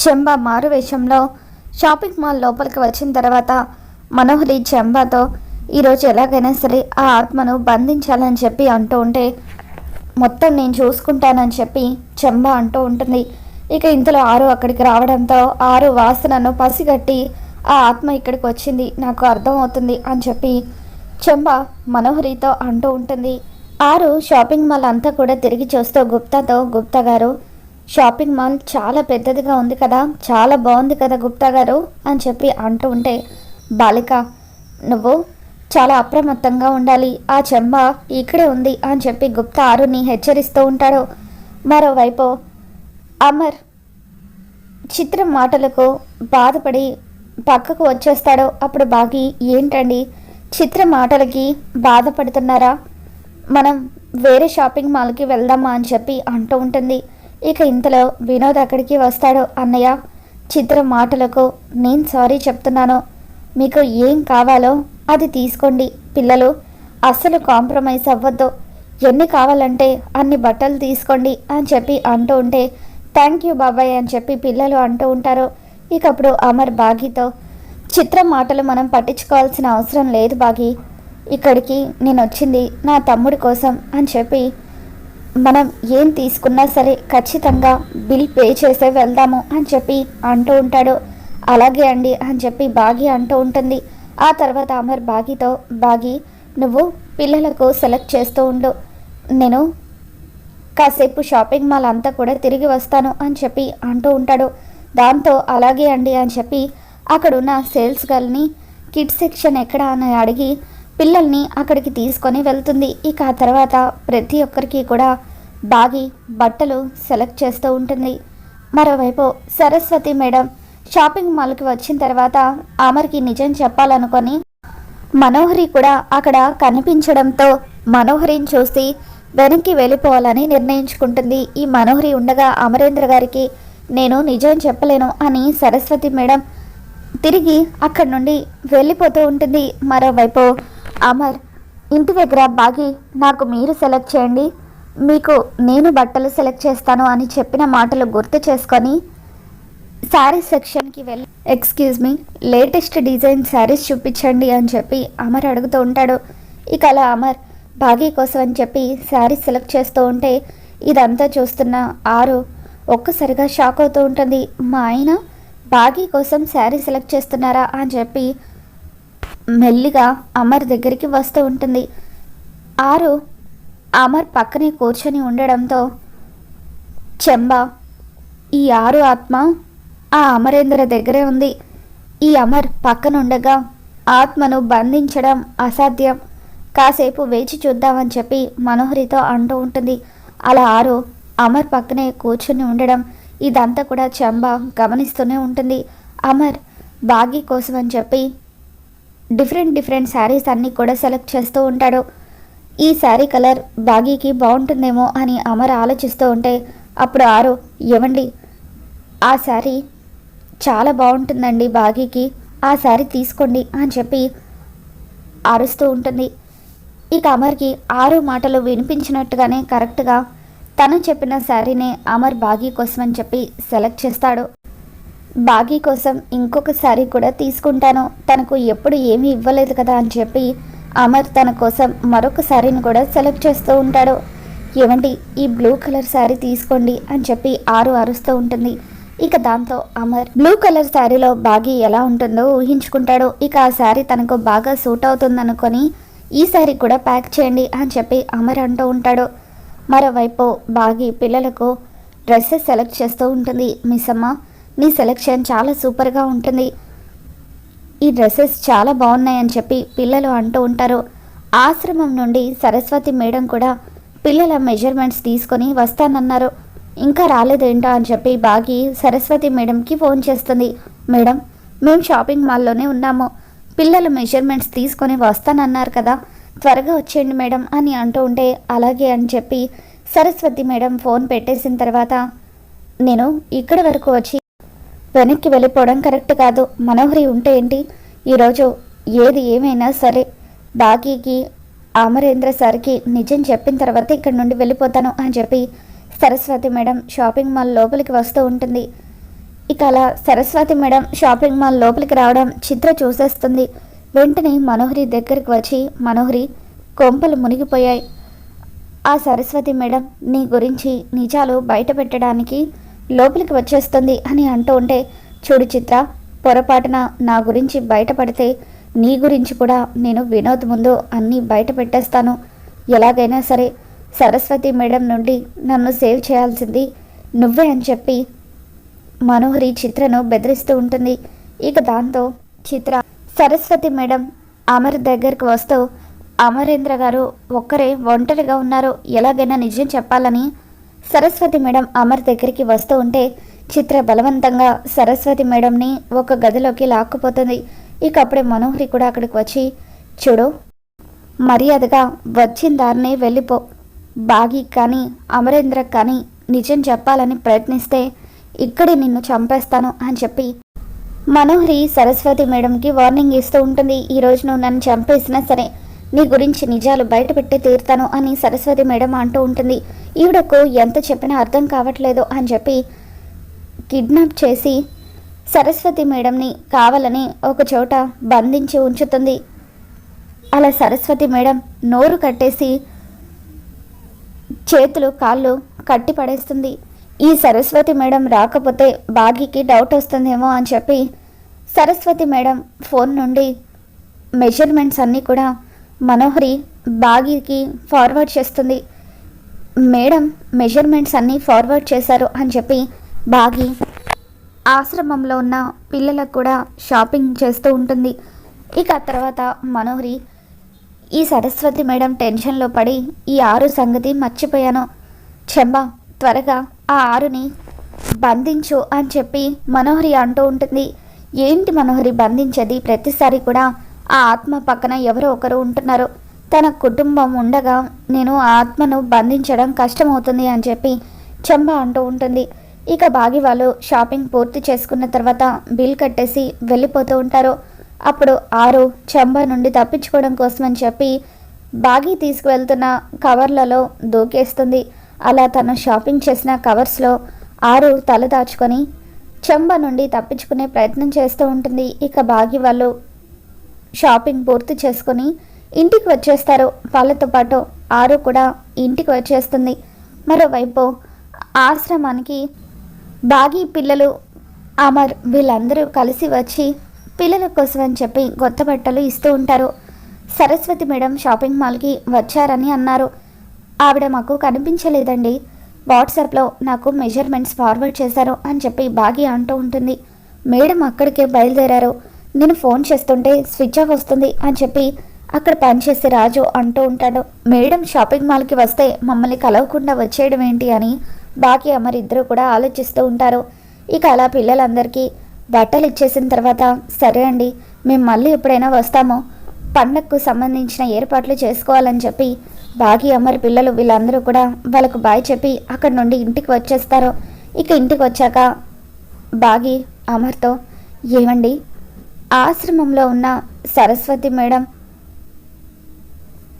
చెంబ మారు వేషంలో shopping mall లోపలికి వచ్చిన తర్వాత మనోహరి చెంబతో ఈరోజు ఎలాగైనా సరే ఆ ఆత్మను బంధించాలని చెప్పి అంటూ ఉంటే మొత్తం నేను చూసుకుంటానని చెప్పి చెంబ అంటూ ఉంటుంది. ఇక ఇంతలో ఆరు అక్కడికి రావడంతో ఆరు వాసనను పసిగట్టి ఆ ఆత్మ ఇక్కడికి వచ్చింది. నాకు అర్థమవుతుంది అని చెప్పి చెంబ మనోహరితో అంటూ ఉంటుంది. ఆరు షాపింగ్ మాల్ అంతా కూడా తిరిగి చూస్తూ గుప్తాతో గుప్తా గారు షాపింగ్ మాల్ చాలా పెద్దదిగా ఉంది కదా చాలా బాగుంది కదా గుప్తా గారు అని చెప్పి అంటూ ఉంటే బాలిక నువ్వు చాలా అప్రమత్తంగా ఉండాలి ఆ చెంబ ఇక్కడే ఉంది అని చెప్పి గుప్తా ఆరుని హెచ్చరిస్తూ ఉంటాడు. మరోవైపు అమర్ చిత్రం మాటలకు బాధపడి పక్కకు వచ్చేస్తాడు. అప్పుడు బాగి ఏంటండి? చిత్ర మాటలకి బాధపడుతున్నారా? మనం వేరే షాపింగ్ మాల్కి వెళ్దామా? అని చెప్పి అంటూ ఉంటుంది. ఇక ఇంతలో వినోద్ అక్కడికి వస్తాడు. అన్నయ్య చిత్ర మాటలకు నేను సారీ చెప్తున్నాను. మీకు ఏం కావాలో అది తీసుకోండి. పిల్లలు అస్సలు కాంప్రమైజ్ అవ్వద్దు. ఎన్ని కావాలంటే అన్ని బట్టలు తీసుకోండి అని చెప్పి అంటూ ఉంటే థ్యాంక్ యూ బాబాయ్ అని చెప్పి పిల్లలు అంటూ ఉంటారు. ఇక అప్పుడు అమర్ బాగీతో చిత్ర మాటలు మనం పట్టించుకోవాల్సిన అవసరం లేదు బాగి. ఇక్కడికి నేను వచ్చింది నా తమ్ముడి కోసం అని చెప్పి మనం ఏం తీసుకున్నా సరే ఖచ్చితంగా బిల్ పే చేసే వెళ్దాము అని చెప్పి అంటూ ఉంటాడు. అలాగే అండి అని చెప్పి బాగి అంటూ ఉంటుంది. ఆ తర్వాత అమర్ బాగితో బాగి నువ్వు పిల్లలకు సెలెక్ట్ చేస్తూ ఉండు. నేను కాసేపు షాపింగ్ మాల్ అంతా కూడా తిరిగి వస్తాను అని చెప్పి అంటూ ఉంటాడు. దాంతో అలాగే అండి అని చెప్పి అక్కడున్న సేల్స్ గర్ల్ని కిడ్స్ సెక్షన్ ఎక్కడ? అని అడిగి పిల్లల్ని అక్కడికి తీసుకొని వెళ్తుంది. ఇక ఆ తర్వాత ప్రతి ఒక్కరికి కూడా బాగి బట్టలు సెలెక్ట్ చేస్తూ ఉంటుంది. మరోవైపు సరస్వతి మేడం షాపింగ్ మాల్కి వచ్చిన తర్వాత అమర్కి నిజం చెప్పాలనుకొని మనోహరి కూడా అక్కడ కనిపించడంతో మనోహరిని చూసి వెనక్కి వెళ్ళిపోవాలని నిర్ణయించుకుంటుంది. ఈ మనోహరి ఉండగా అమరేంద్ర గారికి నేను నిజం చెప్పలేను అని సరస్వతి మేడం తిరిగి అక్కడి నుండి వెళ్ళిపోతూ ఉంటుంది. మరోవైపు అమర్ ఇంటి దగ్గర బాగి నాకు మీరు సెలెక్ట్ చేయండి. మీకు నేను బట్టలు సెలెక్ట్ చేస్తాను అని చెప్పిన మాటలు గుర్తు చేసుకొని శారీ సెక్షన్కి వెళ్ళి excuse me latest design saris చూపించండి అని చెప్పి అమర్ అడుగుతూ ఉంటాడు. ఇక అలా అమర్ బాగీ కోసం అని చెప్పి శారీస్ సెలెక్ట్ చేస్తూ ఉంటే ఇదంతా చూస్తున్న ఆరు ఒక్కసారిగా షాక్ అవుతూ ఉంటుంది. మా ఆయన బాగీ కోసం శారీ సెలెక్ట్ చేస్తున్నారా అని చెప్పి మెల్లిగా అమర్ దగ్గరికి వస్తూ ఉంటుంది. ఆరు అమర్ పక్కనే కూర్చొని ఉండడంతో చెంబ ఈ ఆరు ఆత్మ ఆ అమరేంద్ర దగ్గరే ఉంది. ఈ అమర్ పక్కనుండగా ఆత్మను బంధించడం అసాధ్యం. కాసేపు వేచి చూద్దామని చెప్పి మనోహరితో అంటూ ఉంటుంది. అలా ఆరు అమర్ పక్కనే కూర్చుని ఉండడం ఇదంతా కూడా చెంబ గమనిస్తూనే ఉంటుంది. అమర్ బాగీ కోసం అని చెప్పి డిఫరెంట్ డిఫరెంట్ శారీస్ అన్నీ కూడా సెలెక్ట్ చేస్తూ ఉంటాడు. ఈ శారీ కలర్ బాగీకి బాగుంటుందేమో అని అమర్ ఆలోచిస్తూ ఉంటే అప్పుడు ఆరు ఏమండి ఆ శారీ చాలా బాగుంటుందండి బాగీకి. ఆ శారీ తీసుకోండి అని చెప్పి అరుస్తూ ఉంటుంది. ఇక అమర్కి ఆరు మాటలు వినిపించినట్టుగానే కరెక్ట్గా తను చెప్పిన శారీనే అమర్ బాగీ కోసం అని చెప్పి సెలెక్ట్ చేస్తాడు. బాగీ కోసం ఇంకొక శారీ కూడా తీసుకుంటాను. తనకు ఎప్పుడు ఏమీ ఇవ్వలేదు కదా అని చెప్పి అమర్ తన కోసం మరొక శారీని కూడా సెలెక్ట్ చేస్తూ ఉంటాడు. ఏమండి ఈ బ్లూ కలర్ శారీ తీసుకోండి అని చెప్పి ఆరు అరుస్తూ ఉంటుంది. ఇక దాంతో అమర్ బ్లూ కలర్ శారీలో బాగీ ఎలా ఉంటుందో ఊహించుకుంటాడు. ఇక ఆ శారీ తనకు బాగా సూట్ అవుతుందనుకొని ఈ శారీ కూడా ప్యాక్ చేయండి అని చెప్పి అమర్ అంటూ ఉంటాడు. మరోవైపు బాగి పిల్లలకు డ్రెస్సెస్ సెలెక్ట్ చేస్తూ ఉంటుంది. మిస్ అమ్మ నీ సెలెక్షన్ చాలా సూపర్గా ఉంటుంది. ఈ డ్రెస్సెస్ చాలా బాగున్నాయని చెప్పి పిల్లలు అంటూ ఉంటారు. ఆశ్రమం నుండి సరస్వతి మేడం కూడా పిల్లల మెజర్మెంట్స్ తీసుకొని వస్తానన్నారు. ఇంకా రాలేదేంటో అని చెప్పి బాగి సరస్వతి మేడంకి ఫోన్ చేస్తుంది. మేడం మేము షాపింగ్ మాల్లోనే ఉన్నాము. పిల్లల మెజర్మెంట్స్ తీసుకొని వస్తానన్నారు కదా. త్వరగా వచ్చేయండి మేడం అని అంటూ ఉంటే అలాగే అని చెప్పి సరస్వతి మేడం ఫోన్ పెట్టేసిన తర్వాత నేను ఇక్కడి వరకు వచ్చి వెనక్కి వెళ్ళిపోవడం కరెక్ట్ కాదు. మనోహరి ఉంటే ఏంటి? ఈరోజు ఏది ఏమైనా సరే బాగీకి అమరేంద్ర సార్కి నిజం చెప్పిన తర్వాత ఇక్కడ నుండి వెళ్ళిపోతాను అని చెప్పి సరస్వతి మేడం షాపింగ్ మాల్ లోపలికి వస్తూ ఉంటుంది. ఇక అలా సరస్వతి మేడం షాపింగ్ మాల్ లోపలికి రావడం చిత్ర చూసేస్తుంది. వెంటనే మనోహరి దగ్గరికి వచ్చి మనోహరి కొంపలు మునిగిపోయాయి. ఆ సరస్వతి మేడం నీ గురించి నిజాలు బయట పెట్టడానికి లోపలికి వచ్చేస్తుంది అని అంటూ ఉంటే చూడు చిత్ర పొరపాటున నా గురించి బయటపడితే నీ గురించి కూడా నేను వినోద్ ముందు అన్నీ బయట పెట్టేస్తాను. ఎలాగైనా సరే సరస్వతి మేడం నుండి నన్ను సేవ్ చేయాల్సింది నువ్వే అని చెప్పి మనోహరి చిత్రను బెదిరిస్తూ ఉంటుంది. ఇక దాంతో చిత్ర సరస్వతి మేడం అమర్ దగ్గరికి వస్తూ అమరేంద్ర గారు ఒక్కరే ఒంటరిగా ఉన్నారు. ఎలాగైనా నిజం చెప్పాలని సరస్వతి మేడం అమర్ దగ్గరికి వస్తూ ఉంటే చిత్ర బలవంతంగా సరస్వతి మేడంని ఒక గదిలోకి లాక్కుపోతుంది. ఇక అప్పుడే మనోహరి కూడా అక్కడికి వచ్చి చూడు మర్యాదగా వచ్చిన దారినే వెళ్ళిపో. బాగి కానీ అమరేంద్ర కానీ నిజం చెప్పాలని ప్రయత్నిస్తే ఇక్కడే నిన్ను చంపేస్తాను అని చెప్పి మనోహరి సరస్వతి మేడంకి వార్నింగ్ ఇస్తూ ఉంటుంది. ఈ నువ్వు నన్ను చంపేసినా సరే నీ గురించి నిజాలు బయటపెట్టే తీరుతాను అని సరస్వతి మేడం అంటూ ఉంటుంది. ఈవిడకు ఎంత చెప్పినా అర్థం కావట్లేదు అని చెప్పి కిడ్నాప్ చేసి సరస్వతి మేడంని కావాలని ఒక చోట బంధించి ఉంచుతుంది. అలా సరస్వతి మేడం నోరు కట్టేసి చేతులు కాళ్ళు కట్టి పడేస్తుంది. ఈ సరస్వతి మేడం రాకపోతే బాగీకి డౌట్ వస్తుందేమో అని చెప్పి సరస్వతి మేడం ఫోన్ నుండి మెజర్మెంట్స్ అన్నీ కూడా మనోహరి బాగీకి ఫార్వర్డ్ చేస్తుంది. మేడం మెజర్మెంట్స్ అన్నీ ఫార్వర్డ్ చేశారు అని చెప్పి బాగి ఆశ్రమంలో ఉన్న పిల్లలకు కూడా షాపింగ్ చేస్తూ ఉంటుంది. ఇక తర్వాత మనోహరి ఈ సరస్వతి మేడం టెన్షన్లో పడి ఈ ఆరు సంగతి మర్చిపోయాను. చెంబా త్వరగా ఆ ఆరుని బంధించు అని చెప్పి మనోహరి అంటూ ఉంటుంది. ఏంటి మనోహరి బంధించేది? ప్రతిసారి కూడా ఆ ఆత్మ పక్కన ఎవరో ఒకరు ఉంటున్నారు. తన కుటుంబం ఉండగా నేను ఆ ఆత్మను బంధించడం కష్టమవుతుంది అని చెప్పి చెంబ అంటూ ఉంటుంది. ఇక బాగి వాళ్ళు షాపింగ్ పూర్తి చేసుకున్న తర్వాత బిల్ కట్టేసి వెళ్ళిపోతూ ఉంటారు. అప్పుడు ఆరు చెంబ నుండి తప్పించుకోవడం కోసమని చెప్పి బాగి తీసుకువెళ్తున్న కవర్లలో దూకేస్తుంది. అలా తను షాపింగ్ చేసిన కవర్స్లో ఆరు తల దాచుకొని చెంబ నుండి తప్పించుకునే ప్రయత్నం చేస్తూ ఉంటుంది. ఇక బాగి వాళ్ళు షాపింగ్ పూర్తి చేసుకొని ఇంటికి వచ్చేస్తారు. వాళ్ళతో పాటు ఆరు కూడా ఇంటికి వచ్చేస్తుంది. మరోవైపు ఆశ్రమానికి బాగి పిల్లలు అమర్ వీళ్ళందరూ కలిసి వచ్చి పిల్లల కోసం అని చెప్పి కొత్త బట్టలు ఇస్తూ ఉంటారు. సరస్వతి మేడం షాపింగ్ మాల్కి వచ్చారని అన్నారు. ఆవిడ మాకు కనిపించలేదండి. వాట్సాప్లో నాకు మెజర్మెంట్స్ ఫార్వర్డ్ చేశారు అని చెప్పి బాగి అంటూ ఉంటుంది. మేడం అక్కడికే బయలుదేరారు. నేను ఫోన్ చేస్తుంటే స్విచ్ ఆఫ్ వస్తుంది అని చెప్పి అక్కడ పనిచేసే రాజు అంటూ ఉంటాడు. మేడం షాపింగ్ మాల్కి వస్తే మమ్మల్ని కలవకుండా వచ్చేయడం ఏంటి అని బాకీ అమర్ కూడా ఆలోచిస్తూ ఉంటారు. ఇక అలా పిల్లలందరికీ బట్టలు ఇచ్చేసిన తర్వాత సరే అండి మేము మళ్ళీ ఎప్పుడైనా వస్తాము పండగకు సంబంధించిన ఏర్పాట్లు చేసుకోవాలని చెప్పి బాగి అమర్ పిల్లలు వీళ్ళందరూ కూడా వాళ్ళకు బాయ్ చెప్పి అక్కడి నుండి ఇంటికి వచ్చేస్తారు. ఇక ఇంటికి వచ్చాక బాగి అమర్తో ఏమండి ఆశ్రమంలో ఉన్న సరస్వతి మేడం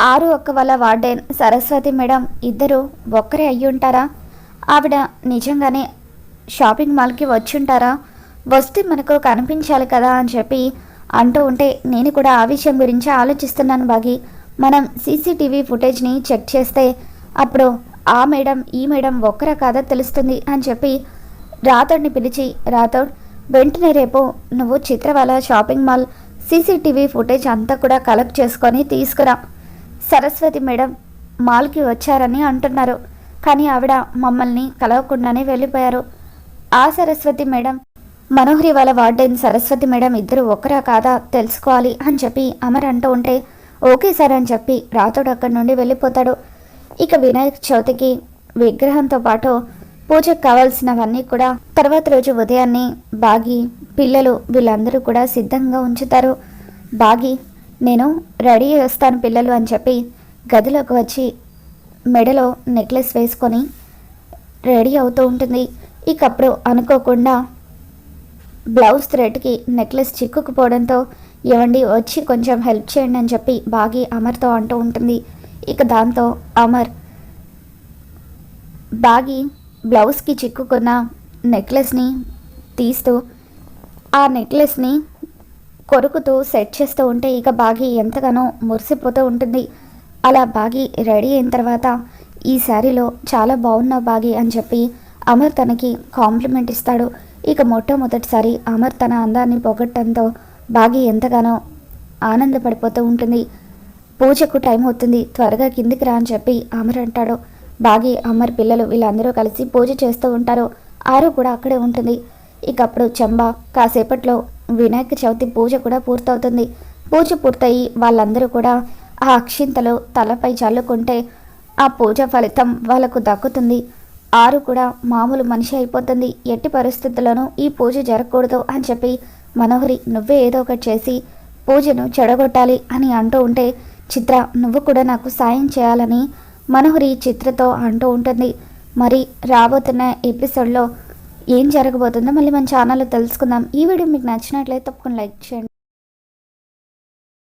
ఆరు ఒక్క వాళ్ళ వార్డెన్ సరస్వతి మేడం ఇద్దరు ఒక్కరే అయ్యి ఉంటారా ఆవిడ నిజంగానే షాపింగ్ మాల్కి వచ్చి ఉంటారా వస్తే మనకు కనిపించాలి కదా అని చెప్పి అంటూ ఉంటే నేను కూడా ఆ విషయం గురించి ఆలోచిస్తున్నాను బాగి. మనం సీసీటీవీ ఫుటేజ్ని చెక్ చేస్తే అప్పుడు ఆ మేడం ఈ మేడం ఒక్కరా కాదా తెలుస్తుంది అని చెప్పి రాథోడ్ని పిలిచి రాథోడ్ వెంటనే రేపు నువ్వు Chitravala shopping mall CCTV footage అంతా కూడా కలెక్ట్ చేసుకొని తీసుకురా. సరస్వతి మేడం మాల్కి వచ్చారని అంటున్నారు. కానీ ఆవిడ మమ్మల్ని కలవకుండానే వెళ్ళిపోయారు. ఆ సరస్వతి మేడం మనోహరి వాళ్ళ వార్డెన్ సరస్వతి మేడం ఇద్దరు ఒకరా కాదా తెలుసుకోవాలి అని చెప్పి అమర్ అంటూ ఉంటే ఓకే సార్ అని చెప్పి రాతోడు అక్కడి నుండి వెళ్ళిపోతాడు. ఇక వినాయక చవితికి విగ్రహంతో పాటు పూజకు కావాల్సినవన్నీ కూడా తర్వాత రోజు ఉదయాన్నే బాగి పిల్లలు వీళ్ళందరూ కూడా సిద్ధంగా ఉంచుతారు. బాగి నేను రెడీ వస్తాను పిల్లలు అని చెప్పి గదిలోకి వచ్చి మెడలో నెక్లెస్ వేసుకొని రెడీ అవుతూ ఉంటుంది. ఇకప్పుడు అనుకోకుండా బ్లౌజ్ థ్రెడ్కి నెక్లెస్ చిక్కుకుపోవడంతో ఏమండి వచ్చి కొంచెం హెల్ప్ చేయండి అని చెప్పి బాగి అమర్తో అంటూ ఉంటుంది. ఇక దాంతో అమర్ బాగి బ్లౌజ్కి చిక్కుకున్న నెక్లెస్ని తీస్తూ ఆ నెక్లెస్ని కొరుకుతూ సెట్ చేస్తూ ఉంటే ఇక బాగి ఎంతగానో మురిసిపోతూ ఉంటుంది. అలా బాగి రెడీ అయిన తర్వాత ఈ శారీలో చాలా బాగున్నావు బాగి అని చెప్పి అమర్ తనకి కాంప్లిమెంట్ ఇస్తాడు. ఇక మొట్టమొదటిసారి అమర్ తన అందాన్ని పొగట్టడంతో బాగి ఎంతగానో ఆనందపడిపోతూ ఉంటుంది. పూజకు టైం అవుతుంది. త్వరగా కిందికి రా అని చెప్పి అమర్ అంటాడు. బాగి అమర్ పిల్లలు వీళ్ళందరూ కలిసి పూజ చేస్తూ ఉంటారు. ఆరు కూడా అక్కడే ఉంటుంది. ఇక అప్పుడు చెంబ కాసేపట్లో వినాయక చవితి పూజ కూడా పూర్తవుతుంది. పూజ పూర్తయి వాళ్ళందరూ కూడా ఆ అక్షింతలు తలపై చల్లుకుంటే ఆ పూజ ఫలితం వాళ్ళకు దక్కుతుంది. ఆరు కూడా మామూలు మనిషి అయిపోతుంది. ఎట్టి పరిస్థితుల్లోనూ ఈ పూజ జరగకూడదు అని చెప్పి మనోహరి నువ్వే ఏదో ఒకటి చేసి పూజను చెడగొట్టాలి అని అంటూ ఉంటే చిత్ర నువ్వు కూడా నాకు సాయం చేయాలని మనోహరి చిత్రతో అంటూ ఉంటుంది. మరి రాబోతున్న ఎపిసోడ్లో ఏం జరగబోతుందో మళ్ళీ మన ఛానల్లో తెలుసుకుందాం. ఈ వీడియో మీకు నచ్చినట్లయితే తప్పకుండా లైక్ చేయండి.